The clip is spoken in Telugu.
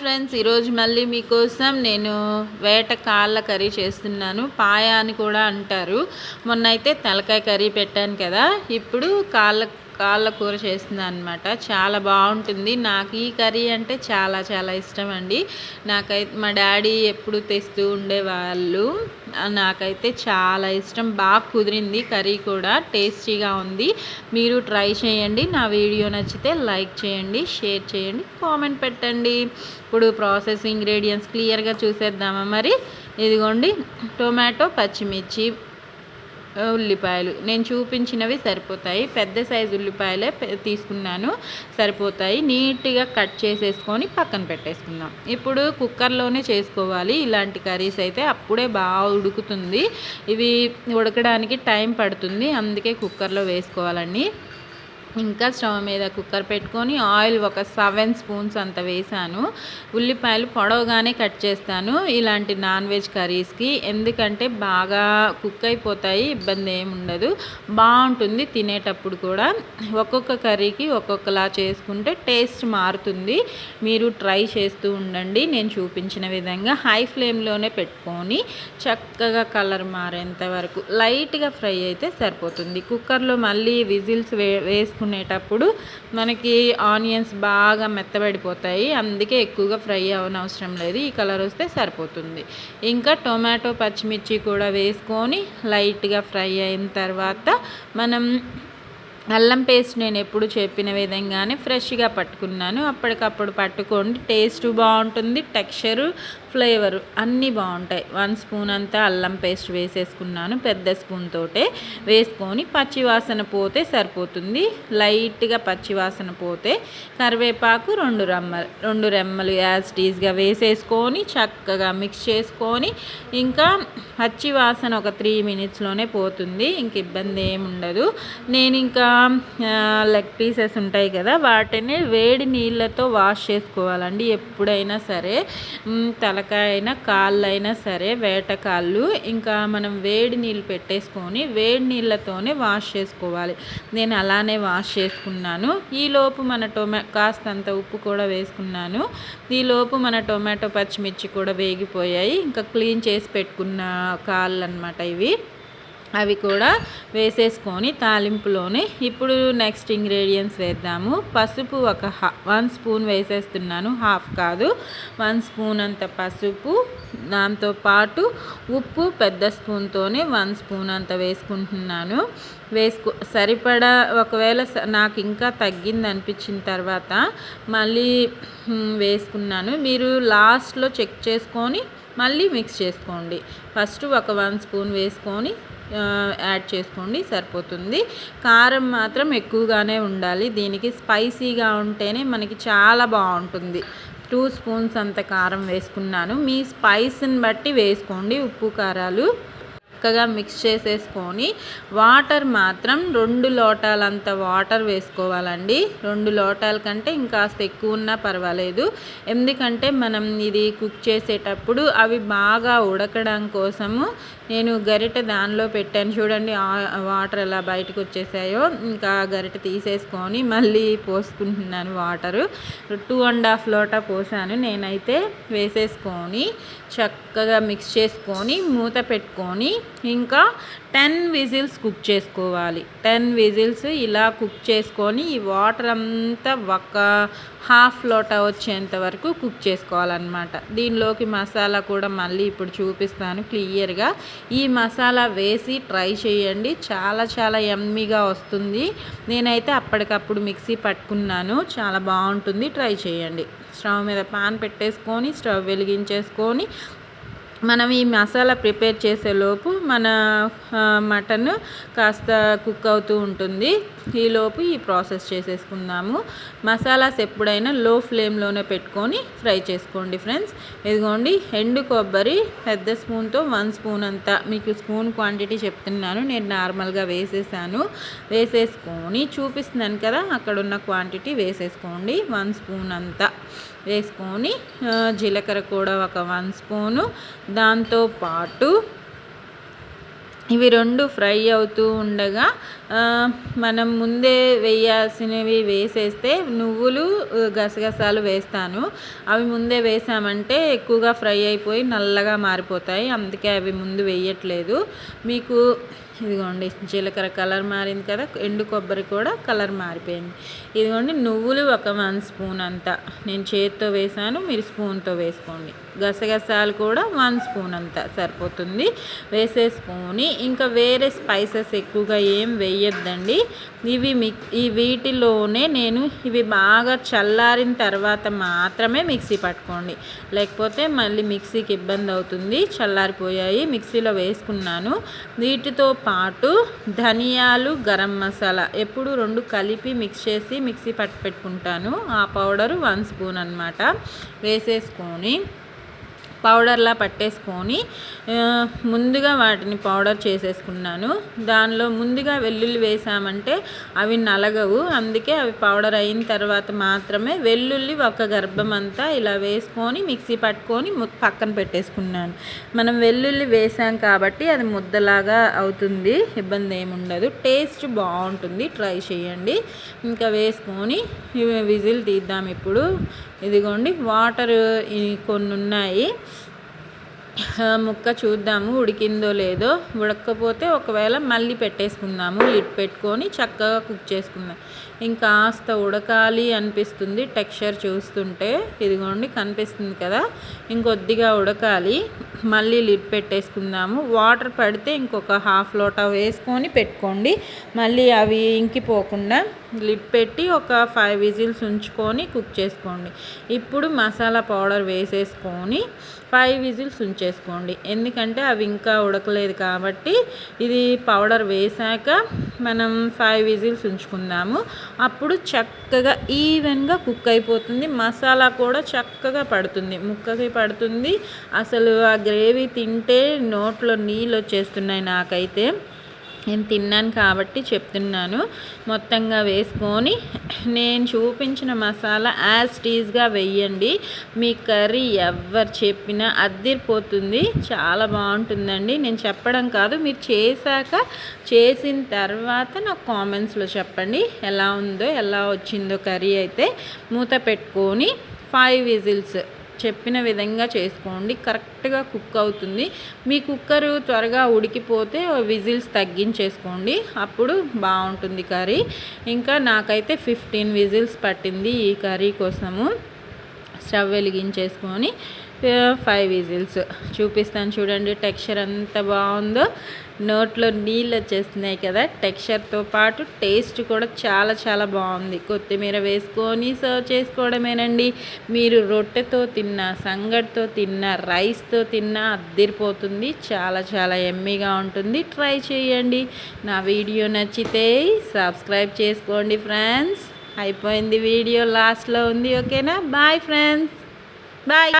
ఫ్రెండ్స్ ఈరోజు మళ్ళీ మీకోసం నేను వేట కాళ్ళ కర్రీ చేస్తున్నాను. పాయ అని కూడా అంటారు. మొన్న అయితే తలకాయ కర్రీ పెట్టాను కదా. ఇప్పుడు కాళ్ళ కాళ్ళ కూర చేసింది అనమాట చాలా బాగుంటుంది. నాకు ఈ కర్రీ అంటే చాలా చాలా ఇష్టం అండి నాకైతే మా డాడీ ఎప్పుడు తెస్తూ ఉండేవాళ్ళు. నాకైతే చాలా ఇష్టం. బాగా కుదిరింది కర్రీ కూడా. టేస్టీగా ఉంది. మీరు ట్రై చేయండి. నా వీడియో నచ్చితే లైక్ చేయండి షేర్ చేయండి కామెంట్ పెట్టండి. ఇప్పుడు ప్రాసెస్ ఇంగ్రీడియంట్స్ క్లియర్గా చూసేద్దామా మరి? ఇదిగోండి. టొమాటో పచ్చిమిర్చి ఉల్లిపాయలు. నేను చూపించినవి సరిపోతాయి. పెద్ద సైజు ఉల్లిపాయలే తీసుకున్నాను. సరిపోతాయి. నీట్గా కట్ చేసేసుకొని పక్కన పెట్టేసుకుందాం. ఇప్పుడు కుక్కర్లోనే చేసుకోవాలి. ఇలాంటి కర్రీస్ అయితే అప్పుడే బాగా ఉడుకుతుంది. ఇవి ఉడకడానికి టైం పడుతుంది. అందుకే కుక్కర్లో వేసుకోవాలండి. ఇంకా స్టవ్ మీద కుక్కర్ పెట్టుకొని ఆయిల్ ఒక సెవెన్ స్పూన్స్ అంత వేసాను. ఉల్లిపాయలు పొడవుగానే కట్ చేస్తాను. ఇలాంటి నాన్ వెజ్ కర్రీస్కి ఎందుకంటే బాగా కుక్ అయిపోతాయి ఇబ్బంది ఏముండదు బాగుంటుంది తినేటప్పుడు కూడా. ఒక్కొక్క కర్రీకి ఒక్కొక్కలా చేసుకుంటే టేస్ట్ మారుతుంది. మీరు ట్రై చేస్తూ ఉండండి. నేను చూపించిన విధంగా హై ఫ్లేమ్లోనే పెట్టుకొని చక్కగా కలర్ మారేంత వరకు. లైట్గా ఫ్రై అయితే సరిపోతుంది. కుక్కర్లో మళ్ళీ విజిల్స్ వే వేసుకు చేసుకునేటప్పుడు మనకి ఆనియన్స్ బాగా మెత్తబడిపోతాయి. అందుకే ఎక్కువగా ఫ్రై అవనవసరం లేదు. ఈ కలర్ వస్తే సరిపోతుంది. ఇంకా టొమాటో పచ్చిమిర్చి కూడా వేసుకొని లైట్గా ఫ్రై అయిన తర్వాత మనం అల్లం పేస్ట్ నేను ఎప్పుడు చెప్పిన విధంగానే ఫ్రెష్గా పట్టుకున్నాను. అప్పటికప్పుడు పట్టుకోండి. టేస్ట్ బాగుంటుంది. టెక్స్చరు ఫ్లేవర్ అన్నీ బాగుంటాయి. వన్ స్పూన్ అంతా అల్లం పేస్ట్ వేసేసుకున్నాను పెద్ద స్పూన్ తోటే వేసుకొని పచ్చివాసన పోతే సరిపోతుంది. లైట్గా పచ్చివాసన పోతే కరివేపాకు రెండు రెమ్మలు రెండు రెమ్మలు యాజ్ టీజ్గా వేసేసుకొని చక్కగా మిక్స్ చేసుకొని ఇంకా పచ్చివాసన ఒక త్రీ మినిట్స్లోనే పోతుంది. ఇంక ఇబ్బంది ఏముండదు నేను ఇంకా లెగ్ పీసెస్ ఉంటాయి కదా వాటిని వేడి నీళ్ళతో వాష్ చేసుకోవాలండి ఎప్పుడైనా సరే. తల తలకాయ అయినా కాళ్ళు అయినా సరే వేటకాళ్ళు ఇంకా మనం వేడి నీళ్ళు పెట్టేసుకొని వేడి నీళ్ళతోనే వాష్ చేసుకోవాలి. నేను అలానే వాష్ చేసుకున్నాను. ఈలోపు మన టొమా కాస్తంత ఉప్పు కూడా వేసుకున్నాను. ఈలోపు మన టొమాటో పచ్చిమిర్చి కూడా వేగిపోయాయి. ఇంకా క్లీన్ చేసి పెట్టుకున్న కాళ్ళు అనమాట ఇవి. అవి కూడా వేసేసుకొని తాలింపులోనే ఇప్పుడు నెక్స్ట్ ఇంగ్రీడియంట్స్ వేద్దాము. పసుపు ఒక వన్ స్పూన్ వేసేస్తున్నాను హాఫ్ కాదు. వన్ స్పూన్ అంత పసుపు దాంతోపాటు ఉప్పు పెద్ద స్పూన్తోనే వన్ స్పూన్ అంత వేసుకుంటున్నాను. వేసుకో సరిపడా ఒకవేళ నాకు ఇంకా తగ్గింది అనిపించిన తర్వాత మళ్ళీ వేసుకున్నాను. మీరు లాస్ట్లో చెక్ చేసుకొని మళ్ళీ మిక్స్ చేసుకోండి. ఫస్ట్ ఒక వన్ స్పూన్ వేసుకొని యాడ్ చేసుకోండి సరిపోతుంది. కారం మాత్రం ఎక్కువగానే ఉండాలి. దీనికి స్పైసీగా ఉంటేనే మనకి చాలా బాగుంటుంది. టూ స్పూన్స్ అంత కారం వేసుకున్నాను. మీ స్పైస్ని బట్టి వేసుకోండి. ఉప్పు కారాలు చక్కగా మిక్స్ చేసేసుకొని వాటర్ మాత్రం రెండు లోటాలంత వాటర్ వేసుకోవాలండి. రెండు లోటాల కంటే ఇంకాస్త ఎక్కువ ఉన్నా పర్వాలేదు. ఎందుకంటే మనం ఇది కుక్ చేసేటప్పుడు అవి బాగా ఉడకడం కోసము నేను గరిట దానిలో పెట్టాను. చూడండి వాటర్ ఎలా బయటకు వచ్చేసాయో ఇంకా గరిట తీసేసుకొని మళ్ళీ పోసుకుంటున్నాను వాటరు. టూ అండ్ హాఫ్ లోటా పోసాను. నేనైతే వేసేసుకొని చక్కగా మిక్స్ చేసుకొని మూత పెట్టుకొని ఇంకా టెన్ విజిల్స్ కుక్ చేసుకోవాలి. టెన్ విజిల్స్ ఇలా కుక్ చేసుకొని ఈ వాటర్ అంతా ఒక హాఫ్ లోటా వచ్చేంత వరకు కుక్ చేసుకోవాలన్నమాట. దీనిలోకి మసాలా కూడా మళ్ళీ ఇప్పుడు చూపిస్తాను క్లియర్గా. ఈ మసాలా వేసి ట్రై చేయండి. చాలా చాలా ఎమ్మీగా వస్తుంది. నేనైతే అప్పటికప్పుడు మిక్సీ పట్టుకున్నాను. చాలా బాగుంటుంది. ట్రై చేయండి. స్టవ్ మీద పాన్ పెట్టేసుకొని స్టవ్ వెలిగించేసుకొని మనం ఈ మసాలా ప్రిపేర్ చేసేలోపు మన మటన్ కాస్త కుక్ అవుతూ ఉంటుంది. ఈలోపు ఈ ప్రాసెస్ చేసేసుకుందాము. మసాలాస్ ఎప్పుడైనా లో ఫ్లేమ్లోనే పెట్టుకొని ఫ్రై చేసుకోండి ఫ్రెండ్స్. ఇదిగోండి ఎండు కొబ్బరి పెద్ద స్పూన్తో వన్ స్పూన్ అంతా. మీకు స్పూన్ క్వాంటిటీ చెప్తున్నాను నేను నార్మల్గా వేసేసాను. వేసేసుకొని చూపిస్తున్నాను కదా అక్కడ ఉన్న క్వాంటిటీ వేసేసుకోండి వన్ స్పూన్ అంతా. వేసుకొని జీలకర్ర కూడా ఒక వన్ స్పూను. దాంతోపాటు ఇవి రెండు ఫ్రై అవుతూ ఉండగా మనం ముందే వేయాల్సినవి వేసేస్తే నువ్వులు గసగసాలు వేస్తాను. అవి ముందే వేసామంటే ఎక్కువగా ఫ్రై అయిపోయి నల్లగా మారిపోతాయి. అందుకే అవి ముందు వేయట్లేదు. మీకు ఇదిగోండి జీలకర్ర కలర్ మారింది కదా ఎండు కొబ్బరి కూడా కలర్ మారిపోయింది. ఇదిగోండి నువ్వులు ఒక వన్ స్పూన్ అంతా. నేను చేతితో వేసాను మీరు స్పూన్తో వేసుకోండి. గసగసాలు కూడా వన్ స్పూన్ అంతా సరిపోతుంది. వేసేసుకొని ఇంకా వేరే స్పైసెస్ ఎక్కువగా ఏం వేయొద్దండి. ఇవి మిక్ ఈ వీటిలోనే నేను ఇవి బాగా చల్లారిన తర్వాత మాత్రమే మిక్సీ పట్టుకోండి. లేకపోతే మళ్ళీ మిక్సీకి ఇబ్బంది అవుతుంది. చల్లారిపోయాయి మిక్సీలో వేసుకున్నాను. వీటితో పాటు ధనియాలు గరం మసాలా ఎప్పుడు రెండు కలిపి మిక్స్ చేసి మిక్సీ పట్టి పెట్టుకుంటాను ఆ పౌడరు వన్ స్పూన్ అనమాట వేసేసుకొని పౌడర్లా పట్టేసుకొని ముందుగా వాటిని పౌడర్ చేసేసుకున్నాను. దానిలో ముందుగా వెల్లుల్లి వేసామంటే అవి నలగవు. అందుకే అవి పౌడర్ అయిన తర్వాత మాత్రమే వెల్లుల్లి ఒక గర్భం అంతా ఇలా వేసుకొని మిక్సీ పట్టుకొని పక్కన పెట్టేసుకున్నాను. మనం వెల్లుల్లి వేసాం కాబట్టి అది ముద్దలాగా అవుతుంది. ఇబ్బంది ఏముండదు టేస్ట్ బాగుంటుంది. ట్రై చేయండి. ఇంకా వేసుకొని విజిల్ తీద్దాం ఇప్పుడు. ఇదిగోండి వాటర్ కొన్ని ఉన్నాయి ముక్క చూద్దాము ఉడికిందో లేదో. ఉడకపోతే ఒకవేళ మళ్ళీ పెట్టేసుకుందాము లిడ్ పెట్టుకొని చక్కగా కుక్ చేసుకుందాం. ఇంకాస్త ఉడకాలి అనిపిస్తుంది టెక్స్చర్ చూస్తుంటే. ఇదిగోండి కనిపిస్తుంది కదా. ఇంకొద్దిగా ఉడకాలి. మళ్ళీ లిడ్ పెట్టేసుకుందాము. వాటర్ పడితే ఇంకొక హాఫ్ లోటా వేసుకొని పెట్టుకోండి. మళ్ళీ అవి ఇంకిపోకుండా లిడ్ పెట్టి ఒక ఫైవ్ విజిల్స్ ఉంచుకొని కుక్ చేసుకోండి. ఇప్పుడు మసాలా పౌడర్ వేసేసుకొని ఫైవ్ విజిల్స్ ఉంచేసుకోండి. ఎందుకంటే అవి ఇంకా ఉడకలేదు కాబట్టి ఇది పౌడర్ వేసాక మనం ఫైవ్ విజిల్స్ ఉంచుకుందాము. అప్పుడు చక్కగా ఈవెన్గా కుక్ అయిపోతుంది. మసాలా కూడా చక్కగా పడుతుంది. ముక్కకి పడుతుంది. అసలు ఆ గ్రేవీ తింటే నోట్లో నీళ్ళు వచ్చేస్తున్నాయి నాకైతే. నేను తిన్నాను కాబట్టి చెప్తున్నాను. మొత్తంగా వేసుకొని నేను చూపించిన మసాలా యాజ్ టీజ్గా వెయ్యండి మీ కర్రీ ఎవరు చెప్పినా అద్దిరిపోతుంది. చాలా బాగుంటుందండి. నేను చెప్పడం కాదు మీరు చేశాక చేసిన తర్వాత నాకు కామెంట్స్లో చెప్పండి. ఎలా ఉందో ఎలా వచ్చిందో కర్రీ అయితే మూత పెట్టుకొని ఫైవ్ విజిల్స్ చెప్పిన విధంగా చేసుకోండి. కరెక్ట్గా కుక్ అవుతుంది. మీ కుక్కర్ త్వరగా ఉడికిపోతే విజిల్స్ తగ్గించేసుకోండి. అప్పుడు బాగుంటుంది కర్రీ. ఇంకా నాకైతే ఫిఫ్టీన్ విజిల్స్ పట్టింది ఈ కర్రీ కోసము. స్టవ్ వెలిగించేసుకొని ఫైవ్ విజిల్స్ చూపిస్తాను చూడండి టెక్స్చర్ ఎంత బాగుందో. నోట్లో నీళ్ళు వచ్చేస్తున్నాయి కదా టెక్స్చర్తో పాటు టేస్ట్ కూడా చాలా చాలా బాగుంది. కొత్తిమీర వేసుకొని సర్వ్ చేసుకోవడమేనండి. మీరు రొట్టెతో తిన్న సంగటితో తిన్న రైస్తో తిన్న అద్దరిపోతుంది. చాలా చాలా ఎమ్మీగా ఉంటుంది. ట్రై చేయండి. నా వీడియో నచ్చితే సబ్స్క్రైబ్ చేసుకోండి ఫ్రెండ్స్ అయిపోయింది వీడియో లాస్ట్లో ఉంది ఓకేనా బాయ్ ఫ్రెండ్స్ బాయ్